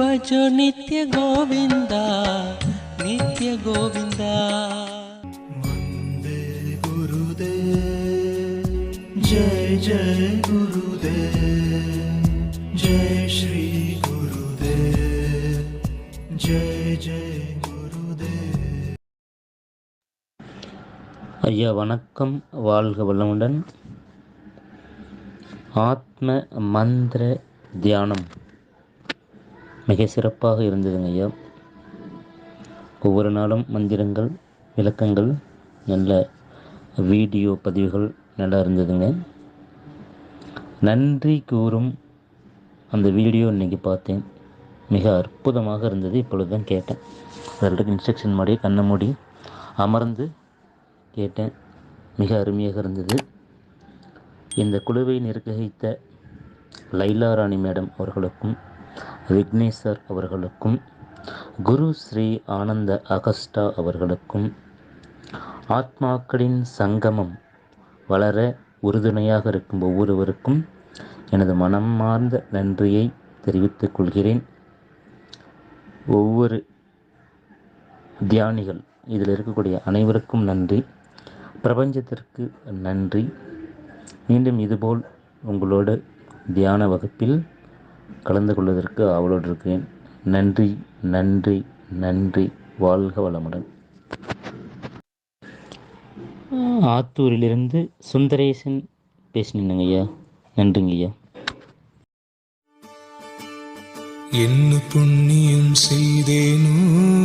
भजो नित्य गोविन्दा नित्य गोविन्दा वन्दे गुरुदेव जय जय गुरुदेव जय श्री गुरुदेव जय जय गुरुदेव ஐயா வணக்கம் வாழ்க வளமுடன் ஆத்ம மந்திர தியானம் மிக சிறப்பாக இருந்ததுங்க ஐயா. ஒவ்வொரு நாளும் மந்திரங்கள் விளக்கங்கள் நல்ல வீடியோ பதிவுகள் நல்லா இருந்ததுங்க. நன்றி கூறும் அந்த வீடியோ இன்றைக்கி பார்த்தேன். மிக அற்புதமாக இருந்தது இப்பொழுது தான் கேட்டேன். அதற்கு இன்ஸ்ட்ரக்ஷன் மாதிரி கண்ணை மூடி அமர்ந்து கேட்டேன். மிக அருமையாக இருந்தது. இந்த குழுவை நிர்வகித்த லைலா ராணி மேடம் அவர்களுக்கும் விக்னேஸ்வர் அவர்களுக்கும் குரு ஸ்ரீ ஆனந்த அகஸ்டா அவர்களுக்கும் ஆத்மாக்களின் சங்கமம் வளர உறுதுணையாக இருக்கும் ஒவ்வொருவருக்கும் எனது மனமார்ந்த நன்றியை தெரிவித்துக் கொள்கிறேன். ஒவ்வொரு தியானிகள் இதில் இருக்கக்கூடிய அனைவருக்கும் நன்றி. பிரபஞ்சத்திற்கு நன்றி. மீண்டும் இதுபோல் உங்களோட தியான வகுப்பில் கலந்து கொள்வதற்கு ஆவலோடு இருக்கிறேன் நன்றி நன்றி நன்றி. வாழ்க வளமுடன். ஆத்தூரிலிருந்து சுந்தரேசன் பேசினேங்க ஐயா. நன்றிங்க ஐயா. என்ன புண்ணியம் செய்தேனோ